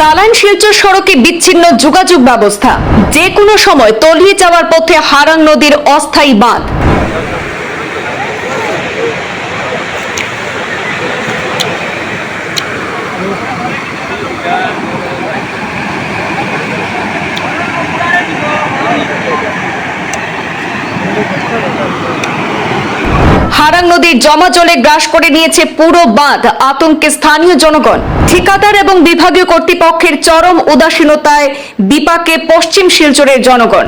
কালাইন শিলচর সড়কে বিচ্ছিন্ন যোগাযোগ ব্যবস্থা। যে কোনো সময় তলিয়ে যাওয়ার পথে হারাং নদীর অস্থায়ী বাঁধ। হারাং নদীর জমা জলে গ্রাস করে নিয়েছে পুরো বাঁধ, আতঙ্কে স্থানীয় জনগণ। ঠিকাদার এবং বিভাগীয় কর্তৃপক্ষের চরম উদাসীনতায় বিপাকে পশ্চিম শিলচরের জনগণ।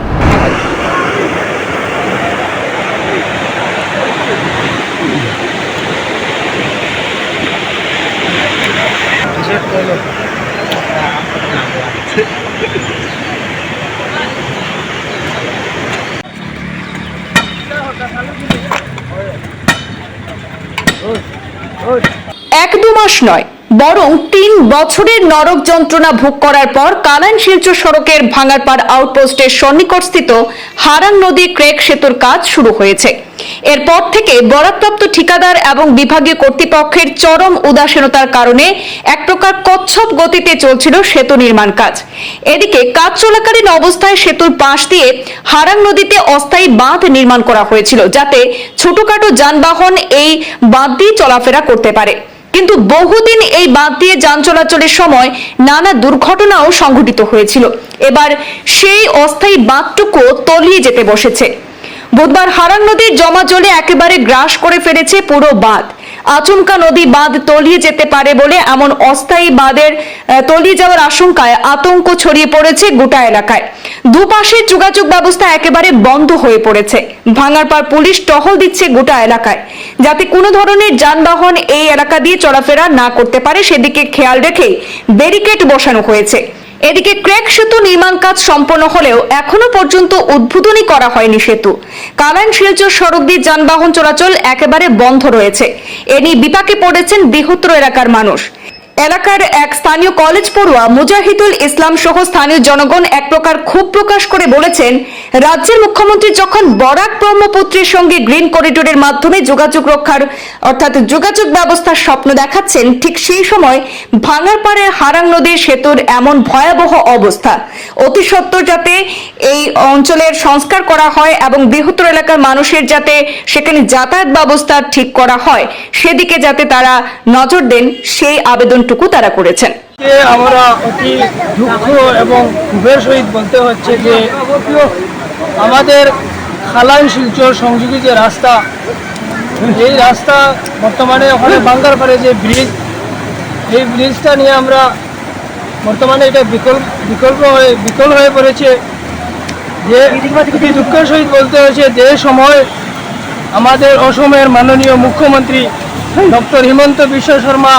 এক দু মাস নয়। বরং তিন বছরের নরক যন্ত্রণা ভোগ করার পর কালান শিলচর সড়কের ভাঙারপাড় আউটপোস্টের সন্নিকটস্থিত হারাং নদী ক্রেক সেতুর কাজ শুরু হয়েছে। এরপর থেকে বরাদপ্রাপ্ত ঠিকাদার এবং বিভাগীয় কর্তৃপক্ষের চরম উদাসীনতার কারণে এক প্রকার কচ্ছপ গতিতে চলছিল সেতু নির্মাণ কাজ। এদিকে কাজ চলাকালীন অবস্থায় সেতুর পাশ দিয়ে হারাং নদীতে অস্থায়ী বাঁধ নির্মাণ করা হয়েছিল যাতে ছোটখাটো যানবাহন এই বাঁধ দিয়ে চলাফেরা করতে পারে। কিন্তু বহুদিন এই বাঁধ দিয়ে যান চলাচলের সময় নানা দুর্ঘটনাও সংঘটিত হয়েছিল। এবার সেই অস্থায়ী বাঁধটুকু তলিয়ে যেতে বসেছে। বুধবার হারান নদীর জমা জলে একেবারে গ্রাস করে ফেলেছে পুরো বাঁধ। আচমকা নদী বাঁধ তলিয়ে যেতে পারে বলে এমন অস্থায়ী বাঁধের তলিয়ে যাওয়ার আশঙ্কায় আতঙ্ক ছড়িয়ে পড়েছে গোটা এলাকায়। দুপাশের যোগাযোগ ব্যবস্থা একেবারে বন্ধ হয়ে পড়েছে। ভাঙারপাড় পুলিশ টহল দিচ্ছে গোটা এলাকায়। যাতে কোনো ধরনের যানবাহন এই এলাকা দিয়ে চলাফেরা না করতে পারে, সেদিকে খেয়াল রেখে ব্যারিকেড বসানো হয়েছে। এদিকে ক্রেক সেতু নির্মাণ কাজ সম্পন্ন হলেও এখনও পর্যন্ত উদ্বোধনী করা হয়নি সেতু। কালান শিলচর সড়ক দিয়ে যানবাহন চলাচল একেবারে বন্ধ রয়েছে। এ নিয়ে বিপাকে পড়েছেন বৃহত্তর এলাকার মানুষ। এলাকার এক স্থানীয় কলেজ পড়ুয়া মুজাহিদুল ইসলাম সহ স্থানীয় জনগণ এক প্রকার ক্ষোভ প্রকাশ করে বলেছেন, রাজ্যের মুখ্যমন্ত্রী যখন বরাক ব্রহ্মপুত্রের সঙ্গে গ্রিন করিডোরের মাধ্যমে যোগাযোগ রক্ষার, অর্থাৎ যোগাযোগ ব্যবস্থার স্বপ্ন দেখাচ্ছেন, ঠিক সেই সময় ভাঙারপাড়ের হারাং নদীর সেতুর এমন ভয়াবহ অবস্থা। অতি সত্বর যাতে এই অঞ্চলের সংস্কার করা হয় এবং বৃহত্তর এলাকার মানুষের যাতে সেখানে যাতায়াত ব্যবস্থা ঠিক করা হয়, সেদিকে যাতে তারা নজর দেন, সেই আবেদনটুকু তারা করেছেন? আমরা অতি দুঃখ এবং সহিত বলতে হচ্ছে যে, আমাদের খালাইন শিলচর সংযোগী যে রাস্তা, এই রাস্তা বর্তমানে ওখানে বাঙ্গার পারে যে ব্রিজ এই ব্রিজটা নিয়ে আমরা বর্তমানে এটা বিকল্প বিকল্প হয়ে, বিকল হয়ে পড়েছে। যে দুঃখের সহিত বলতে হয়েছে যে সময় আমাদের অসমের মাননীয় মুখ্যমন্ত্রী ডক্টর হিমন্ত বিশ্ব শর্মা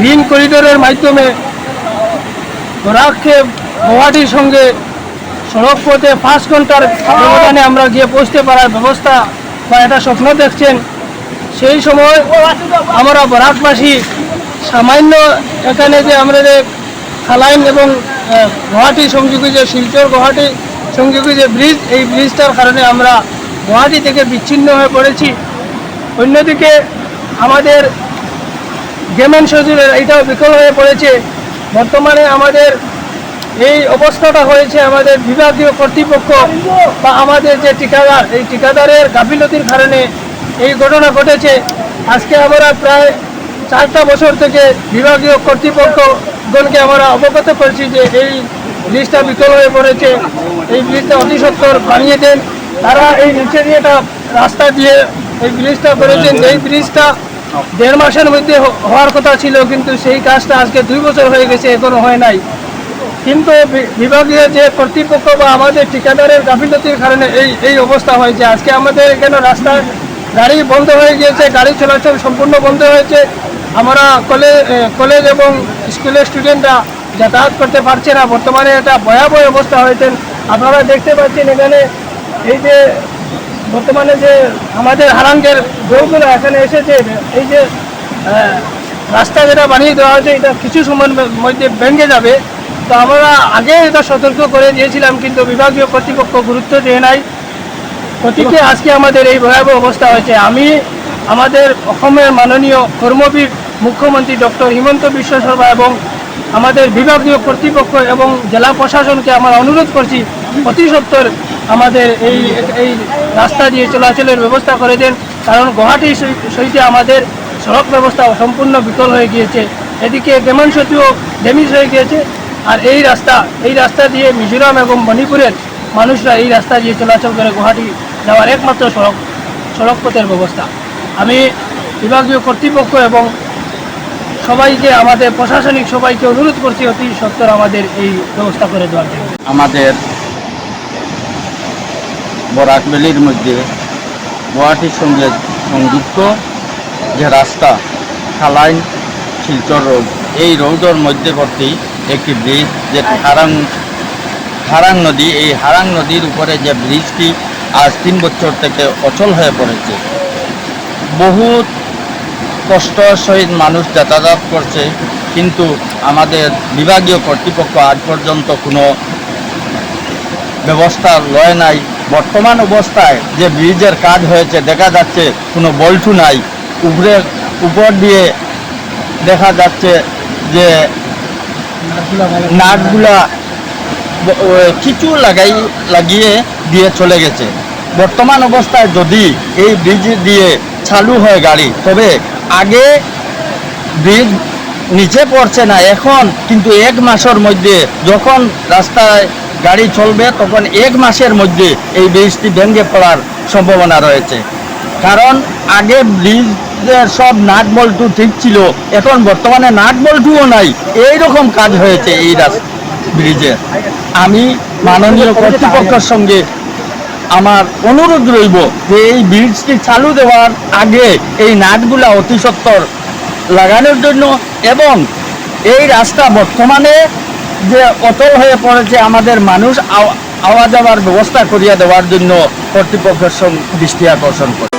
গ্রিন করিডোরের মাধ্যমে বরাককে গুয়াহাটির সঙ্গে সড়ক পথে পাঁচ ঘণ্টার ব্যবধানে আমরা গিয়ে পৌঁছতে পারার ব্যবস্থা বা একটা স্বপ্ন দেখছেন, সেই সময় আমরা বরাকবাসী সামান্য এখানে যে আমাদের খালাইন এবং গুয়াহাটি সংযোগী যে শিলচর গুয়াহাটি সংযোগী যে ব্রিজ, এই ব্রিজটার কারণে আমরা গুয়াহাটি থেকে বিচ্ছিন্ন হয়ে পড়েছি। অন্যদিকে আমাদের গেমেন সজুরের এইটাও বিকল হয়ে পড়েছে। বর্তমানে আমাদের এই অবস্থাটা হয়েছে আমাদের বিভাগীয় কর্তৃপক্ষ বা আমাদের যে ঠিকাদার, এই ঠিকাদারের গাফিলতির কারণে এই ঘটনা ঘটেছে। আজকে আমরা প্রায় চারটা বছর থেকে বিভাগীয় কর্তৃপক্ষগণকে আমরা অবগত করছি যে এই ব্রিজটা বিকল হয়ে পড়েছে। এই ব্রিজটা অতি সত্তর বানিয়ে দেন। তারা এই নিচে দিয়ে একটা রাস্তা দিয়ে এই ব্রিজটা করেছেন। এই ব্রিজটা দেড় মাসের মধ্যে হওয়ার কথা ছিল, কিন্তু সেই কাজটা আজকে দুই বছর হয়ে গেছে, এখনও হয় নাই। কিন্তু বিভাগীয় যে কর্তৃপক্ষ বা আমাদের ঠিকাদারের গাফিলতির কারণে এই এই অবস্থা হয়েছে আজকে আমাদের এখানে রাস্তায় গাড়ি বন্ধ হয়ে গিয়েছে, গাড়ি চলাচল সম্পূর্ণ বন্ধ হয়েছে। আমরা কলেজ কলেজ এবং স্কুলের স্টুডেন্টরা যাতায়াত করতে পারছে না। বর্তমানে এটা ভয়াবহ অবস্থা হয়েছে। আপনারা দেখতে পাচ্ছেন এখানে এই যে বর্তমানে যে আমাদের হারাঙ্গের দৌড়গুলো এখানে এসেছে, এই যে রাস্তা যেটা বানিয়ে দেওয়া হয়েছে, এটা কিছু সময়ের মধ্যে ভেঙে যাবে। তো আমরা আগে এটা সতর্ক করে দিয়েছিলাম, কিন্তু বিভাগীয় কর্তৃপক্ষ গুরুত্ব দেয় নাই। প্রতীকে আজকে আমাদের এই ভয়াবহ অবস্থা হয়েছে। আমি আমাদের অসমের মাননীয় কর্মবীর মুখ্যমন্ত্রী ডক্টর হিমন্ত বিশ্ব শর্মা এবং আমাদের বিভাগীয় কর্তৃপক্ষ এবং জেলা প্রশাসনকে আমরা অনুরোধ করছি, অতি সত্বর আমাদের এই এই রাস্তা দিয়ে চলাচলের ব্যবস্থা করে দেন কারণ গুয়াহাটি সহি- সহিতে আমাদের সড়ক ব্যবস্থা সম্পূর্ণ বিকল হয়ে গিয়েছে। এদিকে ডেমন সেতুও ড্যামেজ হয়ে গিয়েছে। আর এই রাস্তা এই রাস্তা দিয়ে মিজোরাম এবং মণিপুরের মানুষরা এই রাস্তা দিয়ে চলাচল করে গুয়াহাটি যাওয়ার একমাত্র সড়ক সড়ক পথের ব্যবস্থা। আমি বিভাগীয় কর্তৃপক্ষ এবং সবাইকে, আমাদের প্রশাসনিক সবাইকে অনুরোধ করছি, অতি সত্তর আমাদের এই ব্যবস্থা করে দেওয়ার জন্য। আমাদের বরাকবেলির মধ্যে গুয়াহাটির সঙ্গে সংযুক্ত যে রাস্তা, খালাইন শিলচর রোড, এই রোডের মধ্যবর্তী একটি ব্রিজ যে হারাং হারাং নদী, এই হারাং নদীর উপরে যে ব্রিজটি আজ তিন বছর থেকে অচল হয়ে পড়েছে। বহুত কষ্ট সহিত মানুষ যাতায়াত করছে, কিন্তু আমাদের বিভাগীয় কর্তৃপক্ষ আজ পর্যন্ত কোনো ব্যবস্থা লয় নাই। বর্তমান অবস্থায় যে ব্রিজের কাজ হয়েছে, দেখা যাচ্ছে কোনো বল্টু নাই। উপরে, উপর দিয়ে দেখা যাচ্ছে যে ও, কিছু লাগাই, লাগিয়ে দিয়ে চলে গেছে। বর্তমান অবস্থায় যদি এই ব্রিজ দিয়ে চালু হয় গাড়ি, তবে আগে ব্রিজ নিচে পড়ছে না, এখন কিন্তু এক মাসের মধ্যে যখন রাস্তায় গাড়ি চলবে, তখন এক মাসের মধ্যে এই ব্রিজটি ভেঙে পড়ার সম্ভাবনা রয়েছে। কারণ আগে ব্রিজের সব নাট বল্টু ঠিক ছিল, এখন বর্তমানে নাট বল্টুও নাই। এই রকম কাজ হয়েছে এই রাস্তা ব্রিজের আমি মাননীয় কর্তৃপক্ষের সঙ্গে আমার অনুরোধ রইব যে এই ব্রিজটি চালু দেওয়ার আগে এই নাটগুলা অতি সত্বর লাগানোর জন্য এবং এই রাস্তা বর্তমানে যে অতল হয়ে পড়েছে আমাদের মানুষ আওয়া- যাওয়ার ব্যবস্থা করিয়া দেওয়ার জন্য কর্তৃপক্ষের দৃষ্টি আকর্ষণ করে।